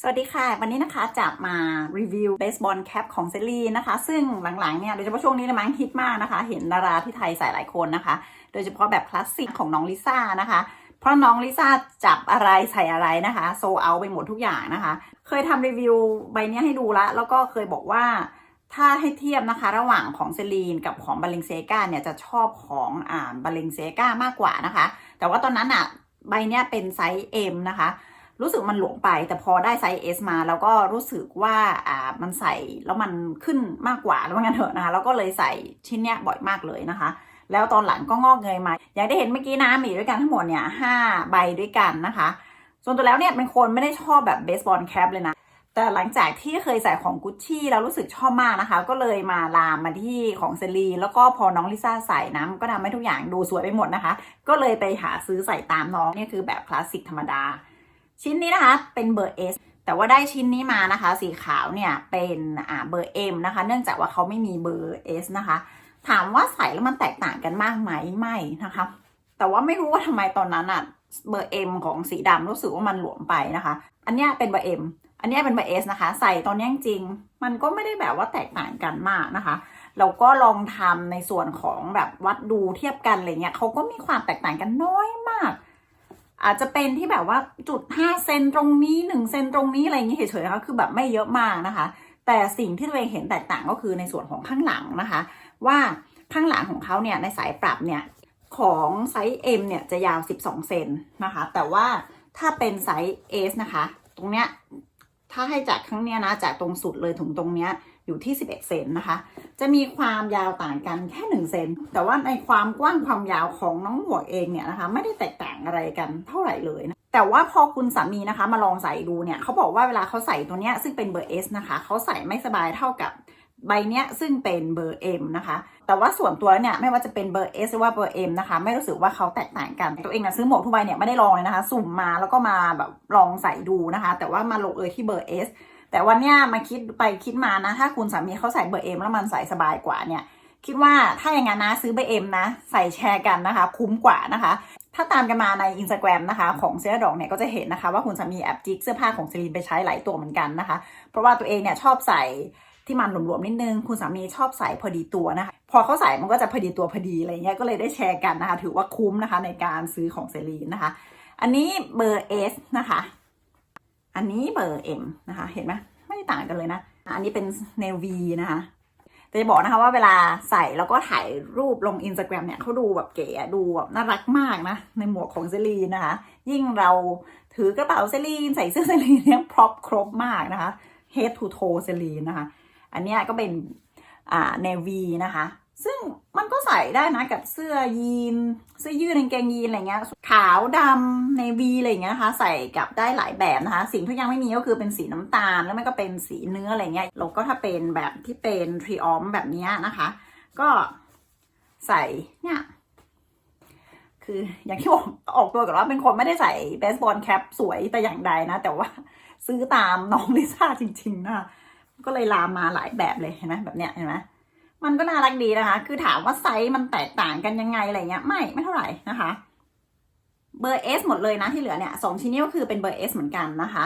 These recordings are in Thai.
สวัสดีค่ะ วันนี้นะคะจะมารีวิวเบสบอลแคปของเซรีนะคะ ซึ่งหลังๆเนี่ยโดยเฉพาะช่วงนี้นะมั้งฮิตมากนะคะ เห็นดาราที่ไทยใส่หลายคนนะคะ โดยเฉพาะแบบคลาสสิกของน้องลิซ่านะคะ เพราะน้องลิซ่าจับอะไรใส่อะไรนะคะ โซเอาไปหมดทุกอย่างนะคะ เคยทำรีวิวใบนี้ให้ดูละ แล้วก็เคยบอกว่าถ้าให้เทียบนะคะระหว่างของเซรีนกับของบาเลงเซกาเนี่ยจะชอบของอ่าบาเลงเซกามากกว่านะคะ แต่ว่าตอนนั้นอะใบเนี้ยเป็นไซส์ M นะคะ รู้สึกมันหลวมไป แต่พอได้ไซส์ S มา แล้วก็รู้สึกว่าอ่ามันใส่แล้วมันขึ้นมากกว่าแล้วงั้นเถอะนะคะแล้วก็เลยใส่ชิ้นเนี้ยบ่อยมากเลยนะคะ แล้วตอนหลังก็งอกเงยมา อย่างได้เห็นเมื่อกี้นะมีด้วยกันทั้งหมดเนี่ยห้าใบด้วยกันนะคะ ส่วนตัวแล้วเนี่ยเป็นคนไม่ได้ชอบแบบเบสบอลแคปเลยนะแต่หลังจากที่เคยใส่ของกุชชี่แล้วรู้สึกชอบมากนะคะ ก็เลยมาลามมาที่ของเซรีแล้วก็พอน้องลิซ่าใส่นะมันก็ทำให้ทุกอย่างดูสวยไปหมดนะคะ ก็เลยไปหาซื้อใส่ตามน้องเนี่ยคือแบบคลาสสิกธรรมดา ชิ้นนี้นะคะ เป็นเบอร์ S แต่ว่าได้ชิ้นนี้มานะคะ สีขาวเนี่ยเป็นอ่าเบอร์ M นะคะ เนื่องจากว่าเขาไม่มีเบอร์ S นะคะ ถามว่าใส่แล้วมันแตกต่างกันมากไหมไม่นะคะ แต่ว่าไม่รู้ว่าทำไมตอนนั้นอะเบอร์ M ของสีดำรู้สึกว่ามันหลวมไปนะคะ อันนี้เป็นเบอร์ M อันนี้เป็นเบอร์ S นะคะ ใส่ตอนนี้จริงมันก็ไม่ได้แบบว่าแตกต่างกันมากนะคะเราก็ลองทำในส่วนของแบบวัดดูเทียบกันอะไรเงี้ยเขาก็มีความแตกต่างกันน้อยมาก อาจจะเป็นที่แบบว่าจุดห้าเซนตรงนี้หนึ่งเซนตรงนี้อะไรอย่างนี้เฉยๆนะคะคือแบบไม่เยอะมากนะคะ แต่สิ่งที่ตัวเองเห็นแตกต่างก็คือในส่วนของข้างหลังนะคะ ว่าข้างหลังของเขาเนี่ยในสายปรับเนี่ยของไซส์ M เนี่ยจะยาว 12 เซนนะคะ แต่ว่าถ้าเป็นไซส์ S นะคะ ตรงเนี้ยถ้าให้จากข้างเนี้ยนะจากตรงสุดเลยถึงตรงเนี้ย อยู่ที่ 11 เซนนะคะ จะมีความยาวต่างกันแค่ 1 เซน แต่ว่าในความกว้างความยาวของน้องหมวกเองเนี่ยนะคะ ไม่ได้แตกต่างอะไรกันเท่าไหร่เลยนะแต่ว่าพอคุณสามีนะคะมาลองใส่ดูเนี่ยเขาบอกว่าเวลาเขาใส่ตัวเนี้ยซึ่งเป็นเบอร์ S นะคะเขาใส่ไม่สบายเท่ากับใบเนี้ยซึ่งเป็นเบอร์ M นะคะ แต่ว่าส่วนตัวเนี่ยไม่ว่าจะเป็นเบอร์ S หรือว่าเบอร์ M นะคะ ไม่รู้สึกว่าเขาแตกต่างกัน ตัวเองนะซื้อหมวกทุกใบเนี่ยไม่ได้ลองเลยนะคะ สุ่มมาแล้วก็มาแบบลองใส่ดูนะคะ แต่ว่ามาลงเอยที่เบอร์ S แต่วันเนี้ยมาคิดไปคิดมานะ ถ้าคุณสามีเขาใส่เบอร์ M แล้วมันใส่สบายกว่าเนี่ย คิดว่าถ้าอย่างนั้นนะซื้อเบอร์ M นะ ใส่แชร์กันนะคะ คุ้มกว่านะคะ ถ้าตามกันมาใน Instagram นะคะของเซราดองเนี่ยก็จะเห็นนะคะว่าคุณสามีแอบจิกเสื้อผ้าของเซรีนไปใช้หลายตัวเหมือนกันนะคะ เพราะว่าตัวเองเนี่ยชอบใส่ที่มันหลวมๆนิดนึง คุณสามีชอบใส่พอดีตัวนะคะ พอเขาใส่มันก็จะพอดีตัวพอดีอะไรเงี้ยก็เลยได้แชร์กันนะคะ ถือว่าคุ้มนะคะในการซื้อของเซรีนนะคะ อันนี้เบอร์ S นะคะ อันนี้เบอร์ M นะคะ เห็นไหมไม่ต่างกันเลยนะ อันนี้เป็นเนวีนะคะแต่จะบอกนะคะว่าเวลาใส่แล้วก็ถ่ายรูปลงอินสตาแกรมเนี่ยเขาดูแบบเก๋อะดูแบบน่ารักมากนะ ในหมวกของเซรีนนะคะ ยิ่งเราถือกระเป๋าเซรีนใส่เสื้อเซรีนเนี่ยพร็อพครบมากนะคะ head to toe เซรีนนะคะ อันนี้ก็เป็นอ่าเนวีนะคะ ซึ่งมันก็ใส่ได้นะกับเสื้อยีน เสื้อยืดกางเกงยีนอะไรเงี้ย ขาวดำเนวีอะไรเงี้ยนะคะ ใส่กับได้หลายแบบนะคะ สิ่งที่ยังไม่มีก็คือเป็นสีน้ำตาลแล้วมันก็เป็นสีเนื้ออะไรเงี้ยแล้วก็ถ้าเป็นแบบที่เป็นทรีออมแบบนี้นะคะ ก็ใส่เนี่ยคืออย่างที่บอกออกตัวก่อนว่าเป็นคนไม่ได้ใส่เบสบอลแคปสวยแต่อย่างใดนะ แต่ว่าซื้อตามน้องลิซ่าจริง ๆ นะ ก็เลยลามมาหลายแบบเลยเห็นไหมแบบเนี้ยเห็นไหม มันก็น่ารักดีนะคะ คือถามว่าไซส์มันแตกต่างกันยังไงอะไรเงี้ย ไม่ไม่เท่าไหร่นะคะ เบอร์ S หมดเลยนะที่เหลือเนี่ยสองชิ้นนี้ก็คือเป็นเบอร์ S เหมือนกันนะคะ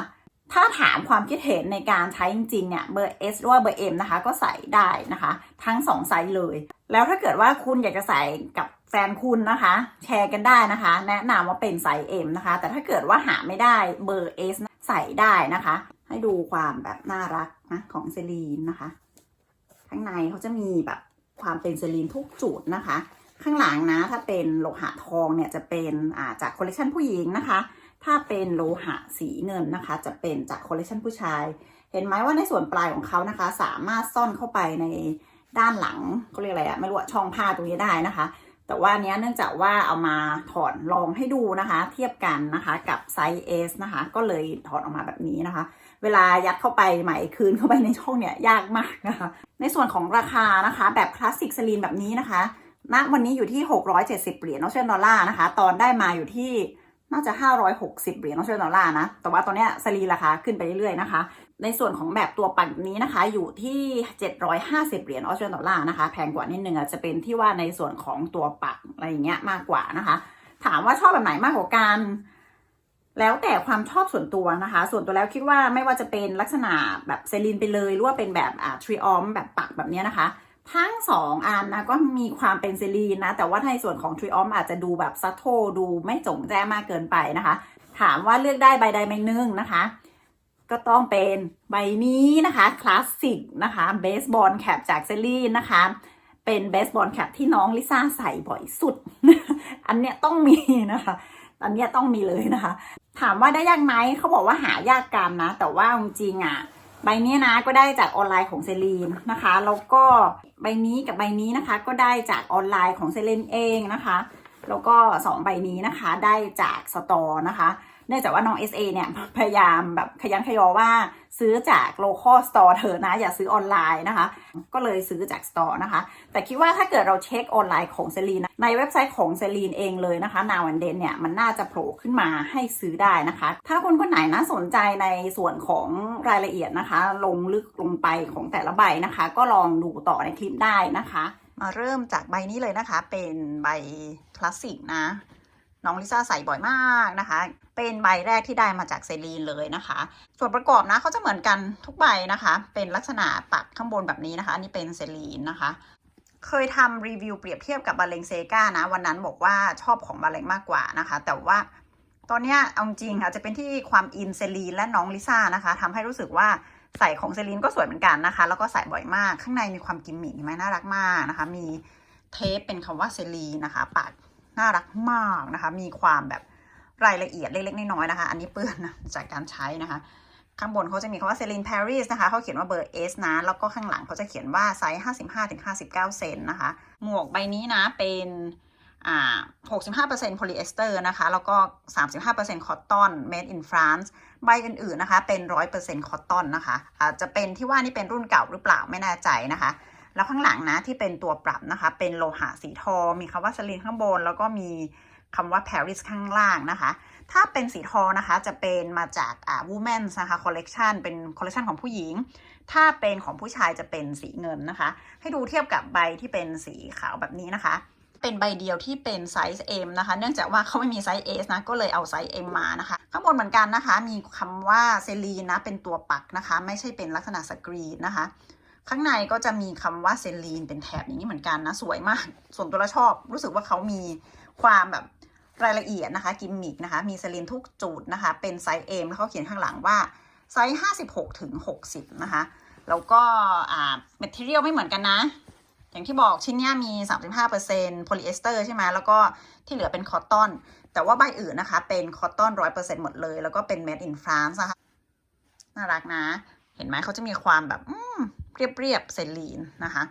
ถ้าถามความคิดเห็นในการใช้จริงๆเนี่ยเบอร์ S หรือว่าเบอร์ M นะคะ ก็ใส่ได้นะคะ ทั้งสองไซส์เลย แล้วถ้าเกิดว่าคุณอยากจะใส่กับแฟนคุณนะคะ แชร์กันได้นะคะ แนะนำว่าเป็นไซส์ M นะคะ แต่ถ้าเกิดว่าหาไม่ได้เบอร์ S ใส่ได้นะคะ ให้ดูความแบบน่ารักนะของเซรีนนะคะ ข้างในเขาจะมีแบบความเป็นเซรีนทุกจุดนะคะ ข้างหลังนะถ้าเป็นโลหะทองเนี่ยจะเป็นาจากคอลเลคชันผู้หญิงนะคะ ถ้าเป็นโลหะสีเงินนะคะ จะเป็นจากคอลเลคชันผู้ชาย เห็นไหมว่าในส่วนปลายของเขานะคะ สามารถซ่อนเข้าไปในด้านหลังเขาเรียกอะไรอะไม่รู้ช่องผ้าตรงนี้ได้นะคะ แต่ว่านเนี้ยเนื่องจากว่าเอามาถอดลองให้ดูนะคะ เทียบกันนะคะกับไซส์ S นะคะ ก็เลยถอดออกมาแบบนี้นะคะ เวลายัดเข้าไปใหม่คืนเข้าไปในช่องเนี่ยยากมากนะคะ ในส่วนของราคานะคะ แบบคลาสสิกสลีนแบบนี้นะคะณวันนี้อยู่ที่ 670 เหรียญออสเตรเลียดอลลาร์นะคะ ตอนได้มาอยู่ที่น่าจะ 560 เหรียญออสเตรเลียดอลลาร์นะ แต่ว่าตอนเนี้ยสลีนราคาขึ้นไปเรื่อยๆนะคะ ในส่วนของแบบตัวปั่นนี้นะคะ อยู่ที่ 750 เหรียญออสเตรเลียดอลลาร์นะคะ แพงกว่านิดนึงอะจะเป็นที่ว่าในส่วนของตัวปักอะไรอย่างเงี้ยมากกว่านะคะ ถามว่าชอบแบบไหนมากกว่ากัน แล้วแต่ความชอบส่วนตัวนะคะ ส่วนตัวแล้วคิดว่าไม่ว่าจะเป็นลักษณะแบบเซรีนไปเลยหรือว่าเป็นแบบอ่าทริออมแบบปักแบบเนี้ยนะคะ ทั้งสองอันนะก็มีความเป็นเซรีนนะ แต่ว่าในส่วนของทริออมอาจจะดูแบบซัตโทดูไม่จงแจ้มากเกินไปนะคะ ถามว่าเลือกได้ใบใดใบหนึ่งนะคะ ก็ต้องเป็นใบนี้นะคะคลาสสิกนะคะเบสบอลแคปจากเซรีนนะคะเป็นเบสบอลแคปที่น้องลิซ่าใส่บ่อยสุด อันเนี้ยต้องมีนะคะ อันเนี้ยต้องมีเลยนะคะ ถามว่าได้ยากไหมเขาบอกว่าหายากกันนะ แต่ว่าจริงๆอะใบนี้นะก็ได้จากออนไลน์ของเซรีนนะคะแล้วก็ใบนี้กับใบนี้นะคะ ก็ได้จากออนไลน์ของเซเลนเองนะคะ แล้วก็สองใบนี้นะคะได้จากสตอร์นะคะ เนื่องจากว่าน้อง SA เนี่ยพยายามแบบขยันขยอว่าซื้อจาก local store เธอะนะ อย่าซื้อออนไลน์นะคะ ก็เลยซื้อจากสตอร์นะคะ แต่คิดว่าถ้าเกิดเราเช็คออนไลน์ของเซรีนในเว็บไซต์ของเซรีนเองเลยนะคะนาวันเดนเนี่ยมันน่าจะโผล่ขึ้นมาให้ซื้อได้นะคะ ถ้าคนคนไหนนะสนใจในส่วนของรายละเอียดนะคะ ลงลึกลงไปของแต่ละใบนะคะ ก็ลองดูต่อในคลิปได้นะคะ มาเริ่มจากใบนี้เลยนะคะ เป็นใบคลาสสิกนะน้องลิซ่าใส่บ่อยมากนะคะ เป็นใบแรกที่ได้มาจากเซรีนเลยนะคะ ส่วนประกอบนะเขาจะเหมือนกันทุกใบนะคะ เป็นลักษณะปักข้างบนแบบนี้นะคะ อันนี้เป็นเซรีนนะคะ เคยทำรีวิวเปรียบเทียบกับบาเลงเซกานะ วันนั้นบอกว่าชอบของบาเลงมากกว่านะคะ แต่ว่าตอนนี้เอาจริงอาจจะเป็นที่ความอินเซรีนและน้องลิซ่านะคะทำให้รู้สึกว่าใส่ของเซรีนก็สวยเหมือนกันนะคะ แล้วก็ใส่บ่อยมากข้างในมีความกิมมิคไหมน่ารักมากนะคะ มีเทปเป็นคำว่าเซรีนนะคะ ปักน่ารักมากนะคะ มีความแบบ รายละเอียดเล็กๆน้อยๆนะคะ อันนี้เปื้อนนะจากการใช้นะคะ ข้างบนเขาจะมีคำว่าเซรีนปารีสนะคะเขาเขียนว่าเบอร์ S นะ แล้วก็ข้างหลังเขาจะเขียนว่าไซส์55-59 เซนนะคะ หมวกใบนี้นะเป็นอ่า65%โพลีเอสเตอร์นะคะ แล้วก็ 35%คอตตอน made in France ใบอื่นๆนะคะ เป็น 100%คอตตอนนะคะอาจจะเป็นที่ว่านี่เป็นรุ่นเก่าหรือเปล่าไม่แน่ใจนะคะ แล้วข้างหลังนะที่เป็นตัวปรับนะคะ เป็นโลหะสีทอง มีคำว่าสลีนข้างบน แล้วก็มี คำว่า Paris ข้างล่างนะคะ ถ้าเป็นสีทองนะคะจะเป็นมาจากอ่า Women นะคะ collection เป็น collection ของผู้หญิง ถ้าเป็นของผู้ชายจะเป็นสีเงินนะคะ ให้ดูเทียบกับใบที่เป็นสีขาวแบบนี้นะคะเป็นใบเดียวที่เป็นไซส์ M นะคะ เนื่องจากว่าเขาไม่มีไซส์ S นะ ก็เลยเอาไซส์ M มานะคะ ข้างบนเหมือนกันนะคะ มีคำว่าเซรีนนะ เป็นตัวปักนะคะ ไม่ใช่เป็นลักษณะสกรีนนะคะ ข้างในก็จะมีคำว่าเซรีนเป็นแถบอย่างนี้เหมือนกันนะ สวยมาก ส่วนตัวเราชอบ รู้สึกว่าเขามีความแบบ รายละเอียดนะคะกิมมิกนะคะมีเซรีนทุกจุดนะคะ เป็นไซส์ M แล้วเขาเขียนข้างหลังว่าไซส์56ถึง60 นะคะ แล้วก็อ่า material ไม่เหมือนกันนะ อย่างที่บอกชิ้นเนี้ยมี 35%โพลีเอสเตอร์ใช่ไหมแล้วก็ที่เหลือเป็นคอตตอน แต่ว่าใบอื่นนะคะ เป็นคอตตอน 100%หมดเลย แล้วก็เป็น made in France นะคะน่ารักนะ เห็นไหมเขาจะมีความแบบอืมเรียบๆเซรีนนะคะ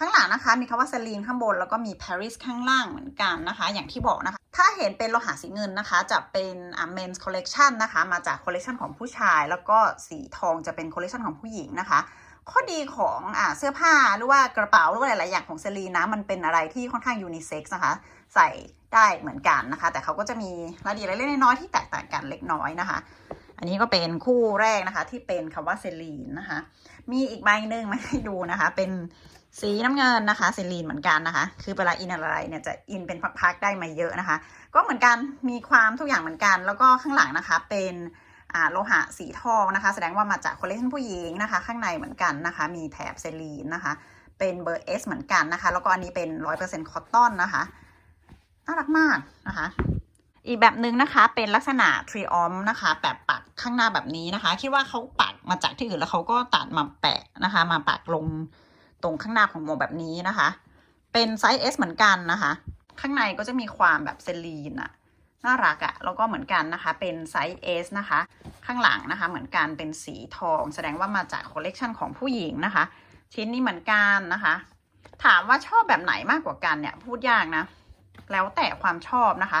ข้างหลังนะคะมีคำว่าเซรีนข้างบนแล้วก็มี Paris ข้างล่างเหมือนกันนะคะ อย่างที่บอกนะคะ ถ้าเห็นเป็นโลหะสีเงินนะคะ จะเป็นอ่า men's collection นะคะ มาจาก collection ของผู้ชาย แล้วก็สีทองจะเป็น collection ของผู้หญิงนะคะ ข้อดีของอ่าเสื้อผ้าหรือว่ากระเป๋าหรือว่าหลายๆอย่างของเซรีนนะมันเป็นอะไรที่ค่อนข้างยูนิเซ็กซ์นะคะ ใส่ได้เหมือนกันนะคะ แต่เขาก็จะมีรายละเอียดเล็กน้อยที่แตกต่างกันเล็กน้อยนะคะอันนี้ก็เป็นคู่แรกนะคะที่เป็นคำว่าเซรีนนะคะ มีอีกใบหนึ่งมาให้ดูนะคะ เป็น สีน้ำเงินนะคะเซรีนเหมือนกันนะคะ คือเวลาอินอะไรเนี่ยจะอินเป็นพักๆได้มาเยอะนะคะ ก็เหมือนกันมีความทุกอย่างเหมือนกัน แล้วก็ข้างหลังนะคะเป็นโลหะสีทองนะคะ แสดงว่ามาจากคอลเลคชันผู้หญิงนะคะ ข้างในเหมือนกันนะคะ มีแถบเซรีนนะคะ เป็นเบอร์ S เหมือนกันนะคะ แล้วก็อันนี้เป็น100%คอตตอนนะคะน่ารักมากนะคะ อีกแบบหนึ่งนะคะเป็นลักษณะทรีออมนะคะแบบปักข้างหน้าแบบนี้นะคะ คิดว่าเขาปักมาจากที่อื่นแล้วเขาก็ตัดมาแปะนะคะ มาปักลง ตรงข้างหน้าของหมวกแบบนี้นะคะ เป็นไซส์ S เหมือนกันนะคะ ข้างในก็จะมีความแบบเซรีนอะน่ารักอะแล้วก็เหมือนกันนะคะ เป็นไซส์ S นะคะ ข้างหลังนะคะ เหมือนกันเป็นสีทอง แสดงว่ามาจากคอลเลกชันของผู้หญิงนะคะ ชิ้นนี้เหมือนกันนะคะ ถามว่าชอบแบบไหนมากกว่ากันเนี่ย พูดยากนะ แล้วแต่ความชอบนะคะ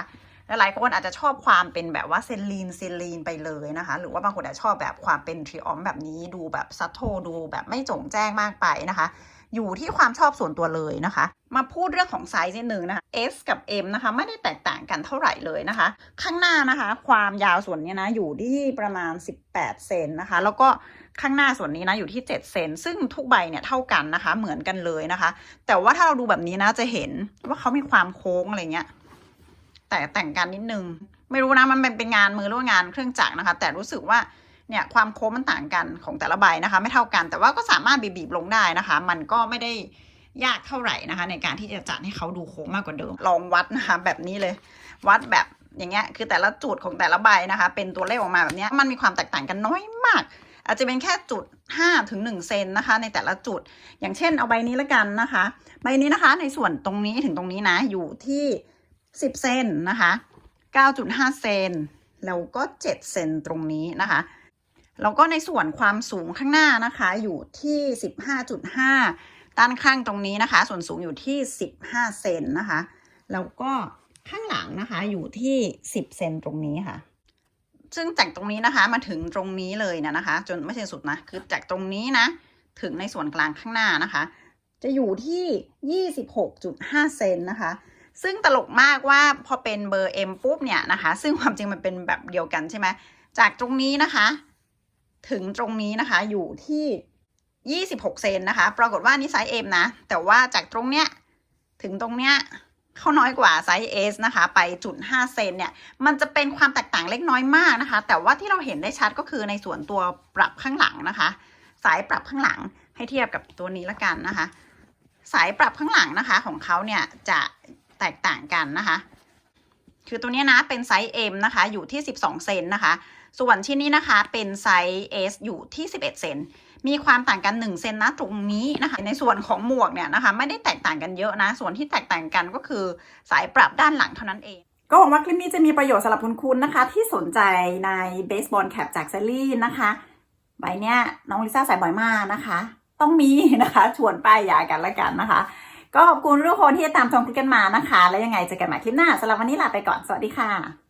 หลายคนอาจจะชอบความเป็นแบบว่าเซรีนเซรีนไปเลยนะคะ หรือว่าบางคนอาจจะชอบแบบความเป็นทริออมแบบนี้ดูแบบซัตโทดูแบบไม่จงแจ้งมากไปนะคะ อยู่ที่ความชอบส่วนตัวเลยนะคะ มาพูดเรื่องของไซส์นิดนึงนะคะ S กับ M นะคะ ไม่ได้แตกต่างกันเท่าไหร่เลยนะคะ ข้างหน้านะคะ ความยาวส่วนนี้นะอยู่ที่ประมาณ 18 เซนนะคะ แล้วก็ข้างหน้าส่วนนี้นะอยู่ที่ 7 เซนซึ่งทุกใบเนี่ยเท่ากันนะคะ เหมือนกันเลยนะคะ แต่ว่าถ้าเราดูแบบนี้นะจะเห็นว่าเขามีความโค้งอะไรเงี้ย แต่แต่งกันนิดนึง ไม่รู้นะมันเป็นเป็นงานมือหรือว่างานเครื่องจักรนะคะ แต่รู้สึกว่าเนี่ยความโค้งมันต่างกันของแต่ละใบนะคะ ไม่เท่ากัน แต่ว่าก็สามารถบีบๆลงได้นะคะ มันก็ไม่ได้ยากเท่าไหร่นะคะ ในการที่จะจัดให้เขาดูโค้งมากกว่าเดิม ลองวัดนะคะ แบบนี้เลย วัดแบบอย่างเงี้ยคือแต่ละจุดของแต่ละใบนะคะ เป็นตัวเลขออกมาแบบนี้มันมีความแตกต่างกันน้อยมาก อาจจะเป็นแค่จุด5ถึง1เซนนะคะ ในแต่ละจุด อย่างเช่นเอาใบนี้ละกันนะคะ ใบนี้นะคะในส่วนตรงนี้ถึงตรงนี้นะอยู่ที่ 10 เซนนะคะ 9.5 เซนแล้วก็ 7 เซนตรงนี้นะคะแล้วก็ในส่วนความสูงข้างหน้านะคะอยู่ที่ 15.5 ด้านข้างตรงนี้นะคะ ส่วนสูงอยู่ที่ 15 เซนนะคะแล้วก็ข้างหลังนะคะอยู่ที่ 10 เซนตรงนี้ค่ะ ซึ่งจากตรงนี้นะคะมาถึงตรงนี้เลยนยนะคะ จนไม่ใช่สุดนะ คือจากตรงนี้นะ ถึงในส่วนกลางข้างหน้านะคะ จะอยู่ที่ 26.5 เซนนะคะ ซึ่งตลกมากว่าพอเป็นเบอร์ M ปุ๊บเนี่ยนะคะ ซึ่งความจริงมันเป็นแบบเดียวกันใช่ไหมจากตรงนี้นะคะ ถึงตรงนี้นะคะอยู่ที่ 26 เซนนะคะ ปรากฏว่านี่ไซส์ M นะ แต่ว่าจากตรงเนี้ยถึงตรงเนี้ยเขาน้อยกว่าไซส์ S นะคะ ไปจุด5เซนเนี่ย มันจะเป็นความแตกต่างเล็กน้อยมากนะคะ แต่ว่าที่เราเห็นได้ชัดก็คือในส่วนตัวปรับข้างหลังนะคะ สายปรับข้างหลังให้เทียบกับตัวนี้ละกันนะคะ สายปรับข้างหลังนะคะของเขาเนี่ยจะ แตกต่างกันนะคะ คือตัวนี้นะเป็นไซส์ M นะคะ อยู่ที่ 12 เซนนะคะ ส่วนที่นี่นะคะเป็นไซส์ S อยู่ที่ 11 เซนมีความต่างกัน 1 เซนนะตรงนี้นะคะ ในส่วนของหมวกเนี่ยนะคะ ไม่ได้แตกต่างกันเยอะนะ ส่วนที่แตกต่างกันก็คือสายปรับด้านหลังเท่านั้นเองก็หวังว่าคลิปนี้จะมีประโยชน์สำหรับคุณคุณนะคะ ที่สนใจในเบสบอลแคปจากเซลลี่นะคะใบเนี้ยน้องลิซ่าใส่บ่อยมากนะคะ ต้องมีนะคะ ชวนป้ายยากันละกันนะคะ ก็ขอบคุณทุกคนที่ตามชมคลิปกันมานะคะ แล้วยังไงเจอกันใหม่คลิปหน้าสำหรับวันนี้ลาไปก่อนสวัสดีค่ะ